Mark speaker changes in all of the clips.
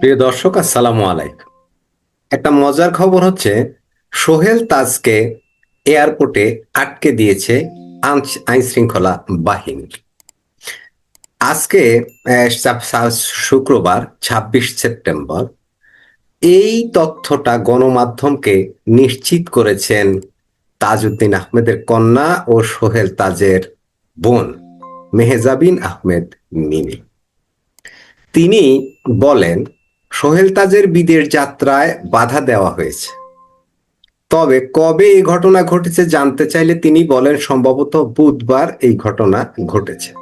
Speaker 1: প্রিয় দর্শক, আসসালামু আলাইকুম। একটা মজার খবর হচ্ছে, সোহেল তাজকে এয়ারপোর্টে আটকে দিয়েছে আইন শৃঙ্খলা বাহিনী আজকে শুক্রবার, ছাব্বিশ সেপ্টেম্বর, এই তথ্যটা গণমাধ্যমকে নিশ্চিত করেছেন তাজউদ্দিন আহমেদের কন্যা ও সোহেল তাজের বোন, মেহজাবিন আহমেদ মিনি তিনি বলেন সোহেল তাজের বিদেশ যাত্রায় বাধা দেওয়া হয়েছে। তবে কবে এই ঘটনা ঘটেছে জানতে চাইলে তিনি বলেন সম্ভবত বুধবার এই ঘটনা ঘটেছে।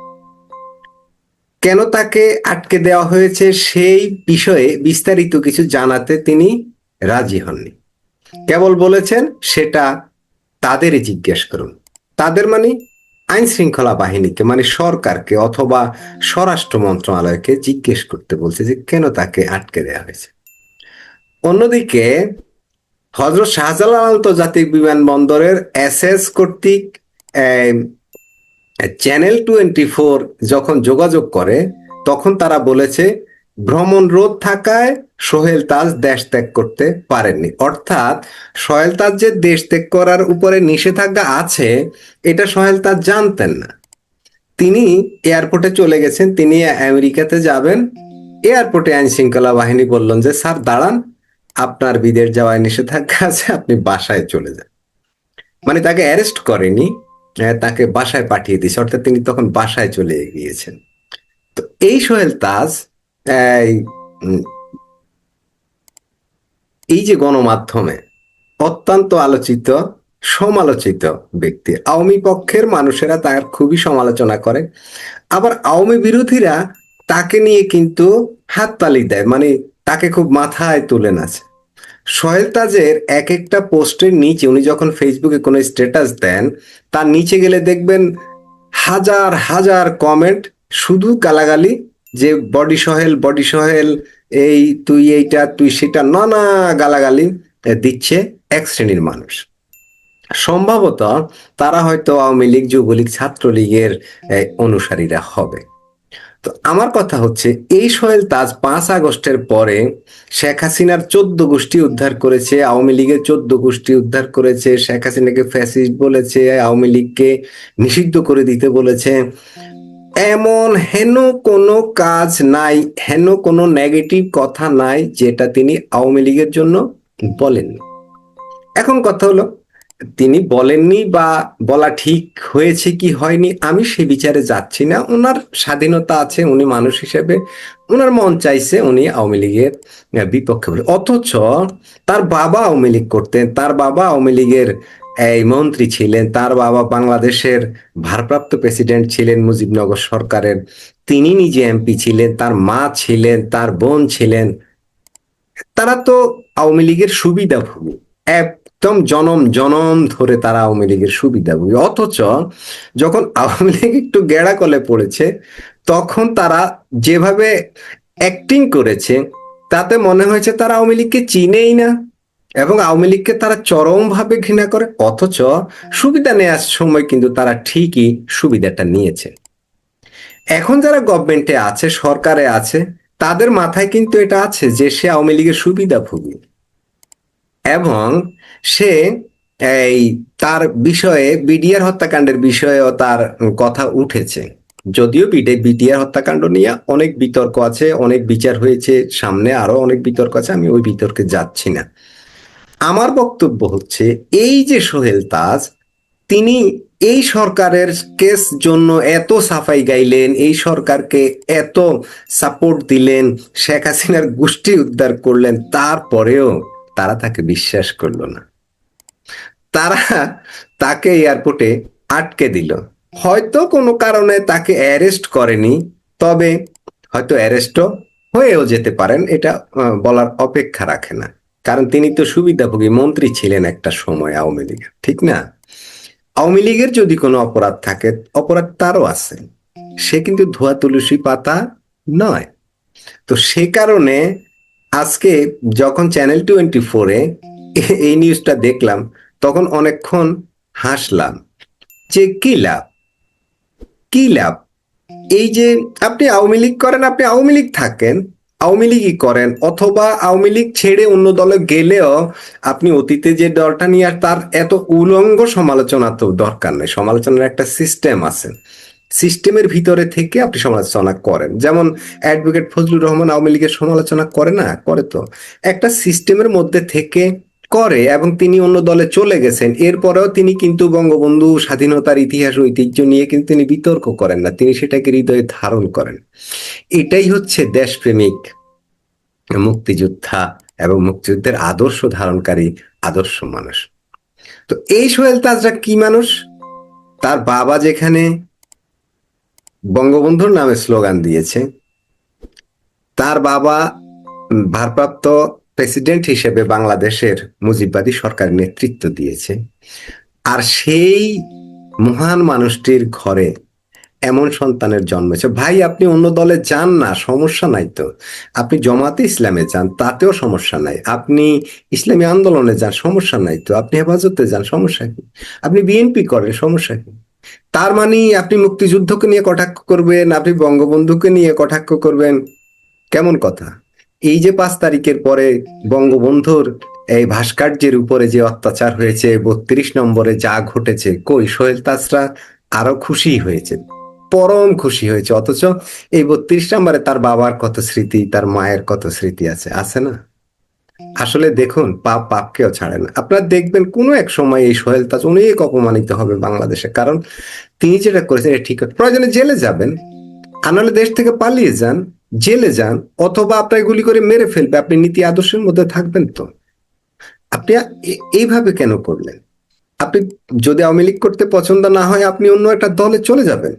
Speaker 1: কেন তাকে আটকে দেওয়া হয়েছে সেই বিষয়ে বিস্তারিত কিছু জানাতে তিনি রাজি হননি। কেবল বলেছেন সেটা তাদেরই জিজ্ঞেস করুন। তাদের মানে আইন শৃঙ্খলা বাহিনীকে মানে সরকারকে অথবা স্বরাষ্ট্র মন্ত্রণালয়কে জিজ্ঞেস করতে বলছে যে কেন তাকে আটকে দেওয়া হয়েছে। অন্যদিকে হজরত শাহজালাল আন্তর্জাতিক বিমানবন্দরের এসএস কর্তৃক আহ, চ্যানেল টোয়েন্টি ফোর যখন যোগাযোগ করে তখন তারা বলেছে ভ্রমণ রোধ থাকায় সোহেল তাজ দেশ ত্যাগ করতে পারেননি। অর্থাৎ সোহেল তাজ যে দেশ ত্যাগ করার উপরে নিষেধাজ্ঞা আছে, এটা সোহেল তাজ জানতেন না। তিনি এয়ারপোর্টে চলে গেছেন, তিনি আমেরিকাতে যাবেন। এয়ারপোর্টে আইন শৃঙ্খলা বাহিনী বললেন যে, স্যার, দাঁড়ান, আপনার বিদেশ যাওয়ায় নিষেধাজ্ঞা আছে, আপনি বাসায় চলে যান। মানে তাকে অ্যারেস্ট করেনি তাকে বাসায় পাঠিয়ে দিয়েছে। অর্থাৎ তিনি তখন বাসায় চলে গিয়েছেন। তো এই সোহেল তাজ এই, যে গণমাধ্যমে অত্যন্ত আলোচিত সমালোচিত ব্যক্তি আওয়ামী পক্ষের মানুষেরা তার খুবই সমালোচনা করে। আবার আওয়ামী বিরোধীরা তাকে নিয়ে কিন্তু হাততালি দেয় মানে তাকে খুব মাথায় তুলে নাচে। সোহেল তাজের এক একটা পোস্টের নিচে উনি যখন ফেসবুকে কোনো স্ট্যাটাস দেন তার নিচে গেলে দেখবেন হাজার হাজার কমেন্ট শুধু গালাগালি যে বডি সহেল বডি সহেল, এই তুই এইটা, তুই সেটা নানা গালাগালি দিচ্ছে এক শ্রেণির মানুষ। সম্ভবত তারা হয়তো আওয়ামী লীগ, যুবলীগ, ছাত্রলীগের অনুসারীরা হবে। তো আমার কথা হচ্ছে, এই সোহেল তাজ পাঁচ আগস্টের পরে শেখ হাসিনার চোদ্দ গোষ্ঠী উদ্ধার করেছে, আওয়ামী লীগের চোদ্দ গোষ্ঠী উদ্ধার করেছে, শেখ হাসিনাকে ফ্যাসিস্ট বলেছে, আওয়ামী লীগকে নিষিদ্ধ করে দিতে বলেছে। এমন হেন কোনো কাজ নাই, হেন কোনো নেগেটিভ কথা নাই যেটা তিনি আওয়ামী লীগের জন্য বলেননি এখন কথা হলো, তিনি বলেননি বা বলা ঠিক হয়েছে কি হয়নি, আমি সে বিচারে যাচ্ছি না। ওনার স্বাধীনতা আছে, উনি মানুষ হিসেবে ওনার মন চাইছে উনি আওয়ামী লীগের বিপক্ষে বলে অথচ তার বাবা আওয়ামী লীগ করতেন, তার বাবা আওয়ামী লীগের এই মন্ত্রী ছিলেন, তার বাবা বাংলাদেশের ভারপ্রাপ্ত প্রেসিডেন্ট ছিলেন মুজিবনগর সরকারের। তিনি নিজে এমপি ছিলেন, তার মা ছিলেন, তার বোন ছিলেন। তারা তো আওয়ামী লীগের সুবিধাভোগী। একদম জনম জনম ধরে তারা আওয়ামী লীগের সুবিধাভোগী। অথচ যখন আওয়ামী লীগ একটু গেড়া কলে পড়েছে, তখন তারা যেভাবে অ্যাক্টিং করেছে, তাতে মনে হয়েছে তারা আওয়ামী লীগকে চিনেই না। এবং আওয়ামী লীগকে তারা চরমভাবে ঘৃণা করে, অথচ সুবিধা নেওয়ার সময় কিন্তু তারা ঠিকই সুবিধাটা নিয়েছে। এখন যারা গভর্নমেন্টে আছে, সরকারে আছে, তাদের মাথায় কিন্তু এটা আছে যে সে আওয়ামী লীগের সুবিধা সুবিধাভোগী। এবং সে এই তার বিষয়ে বিডিআর হত্যাকাণ্ডের বিষয়েও তার কথা উঠেছে। যদিও বিডে, বিডিআর হত্যাকাণ্ড নিয়ে অনেক বিতর্ক আছে, অনেক বিচার হয়েছে, সামনে আরও অনেক বিতর্ক আছে, আমি ওই বিতর্কে যাচ্ছি না। আমার বক্তব্য হচ্ছে, এই যে সোহেল তাজ, তিনি এই সরকারের কেস জন্য এত সাফাই গাইলেন, এই সরকারকে এত সাপোর্ট দিলেন, শেখ হাসিনার গোষ্ঠী উদ্ধার করলেন, তারপরেও তারা তাকে বিশ্বাস করল না। তারা তাকে এয়ারপোর্টে আটকে দিল। হয়তো কোনো কারণে তাকে অ্যারেস্ট করেনি, তবে হয়তো অ্যারেস্টও হয়েও যেতে পারেন, এটা বলার অপেক্ষা রাখে না। কারণ তিনি তো সুবিধাভোগী মন্ত্রী ছিলেন একটা সময় আওয়ামী লীগের, ঠিক না? আওয়ামী লীগের যদি কোনো অপরাধ থাকে, অপরাধ তারও আছে। সে কিন্তু ধোয়া তুলসী পাতা নয়। তো সে কারণে আজকে যখন চ্যানেল টোয়েন্টি ফোরে এই নিউজটা দেখলাম, তখন অনেকক্ষণ হাসলাম। যে কি লাভ? কি লাভ? এই যে আপনি আওয়ামী লীগ করেন, আপনি আওয়ামী লীগ থাকেন আওয়ামী লীগই করেন, অথবা আওয়ামী লীগ ছেড়ে অন্য দলে গেলেও আপনি অতীতে যে দলটা নিয়ে আর তার এত উলঙ্গ সমালোচনা তো দরকার নেই। সমালোচনার একটা সিস্টেম আছে। সিস্টেমের ভিতরে থেকে আপনি সমালোচনা করেন। যেমন অ্যাডভোকেট ফজলুর রহমান আওয়ামী লীগের সমালোচনা করে না? করে তো। একটা সিস্টেমের মধ্যে থেকে করে এবং তিনি অন্য দলে চলে গেছেন। এরপরেও তিনি কিন্তু বঙ্গবন্ধু স্বাধীনতার ইতিহাস ঐতিহ্য নিয়ে কিন্তু তিনি বিতর্ক করেন না। তিনি সেটাকে হৃদয়ে ধারণ করেন। এটাই হচ্ছে দেশপ্রেমিক মুক্তিযোদ্ধা এবং মুক্তিযুদ্ধের আদর্শ ধারণকারী, আদর্শ মানুষ। তো এই সোহেল তাজরা কি মানুষ? তার বাবা যেখানে বঙ্গবন্ধুর নামে স্লোগান দিয়েছে, তার বাবা ভারপ্রাপ্ত প্রেসিডেন্ট হিসেবে বাংলাদেশের মুজিববাদী সরকার নেতৃত্ব দিয়েছে। আর সেই মহান মানুষটির ঘরে এমন সন্তানের জন্মেছে ভাই, আপনি অন্য দলে যান না, সমস্যা নাই তো। আপনি জমাতে ইসলামে যান, তাতেও সমস্যা নাই। আপনি ইসলামী আন্দোলনে যান, সমস্যা নাই তো। আপনি হেফাজতে যান, সমস্যা কি? আপনি বিএনপি করেন, সমস্যা কি? তার মানে আপনি মুক্তিযুদ্ধকে নিয়ে কটাক্ষ করবেন, আপনি বঙ্গবন্ধুকে নিয়ে কটাক্ষ করবেন? কেমন কথা? এই যে পাঁচ তারিখের পরে বঙ্গবন্ধুর এই ভাস্কর্যের উপরে যে অত্যাচার হয়েছে, বত্রিশ নম্বরে যা ঘটেছে, কই? সোহেল তাজরা আরও খুশি হয়েছে, পরম খুশি হয়েছে। অথচ এই বত্রিশ নম্বরে তার বাবার কত স্মৃতি, তার মায়ের কত স্মৃতি আছে? আছে না? আসলে দেখুন, পাপ পাপকেও ছাড়ে না। আপনারা দেখবেন কোনো এক সময় এই সোহেল তাজ অনেক অপমানিত হবে বাংলাদেশে। কারণ তিনি যেটা করেছেন, এটা ঠিক। প্রয়োজনে জেলে যাবেন আনালে দেশ থেকে পালিয়ে যান। জেলে যান অথবা আপনাকে গুলি করে মেরে ফেলবে। আপনি নীতি আদর্শের মধ্যে থাকবেন তো। আপনি এইভাবে কেন করলেন? আপনি যদি আওয়ামী লীগ করতে পছন্দ না হয়, আপনি অন্য একটা দলে চলে যাবেন।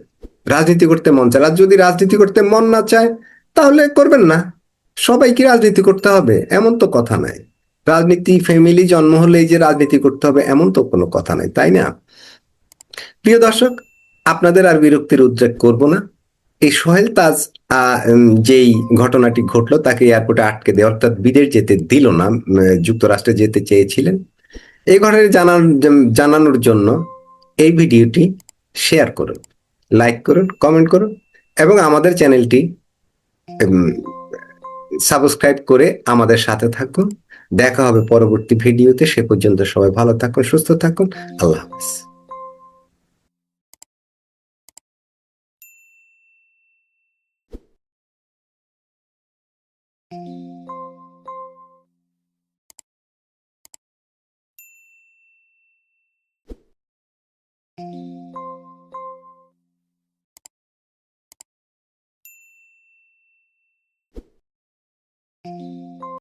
Speaker 1: রাজনীতি করতে মন চায়। আর যদি রাজনীতি করতে মন না চায়, তাহলে করবেন না। সবাইকে রাজনীতি করতে হবে, এমন তো কথা নাই। রাজনীতি ফ্যামিলি জন্ম হলেই যে রাজনীতি করতে হবে, এমন তো কোনো কথা নাই, তাই না? প্রিয় দর্শক, আপনাদের আর বিরক্তির উদ্রেক করব না। এই সোহেল তাজ যেই ঘটনাটি ঘটলো তাকে এয়ারপোর্টে আটকে দেয়, অর্থাৎ বিদেশ যেতে দিল না যুক্তরাষ্ট্রে যেতে চেয়েছিলেন। এই ঘটনা জানান জানানোর জন্য এই ভিডিওটি শেয়ার করুন, লাইক করুন, কমেন্ট করুন এবং আমাদের চ্যানেলটি সাবস্ক্রাইব করে আমাদের সাথে থাকুন। দেখা হবে পরবর্তী ভিডিওতে, সে পর্যন্ত সবাই ভালো থাকুন, সুস্থ থাকুন। আল্লাহ হাফিজ।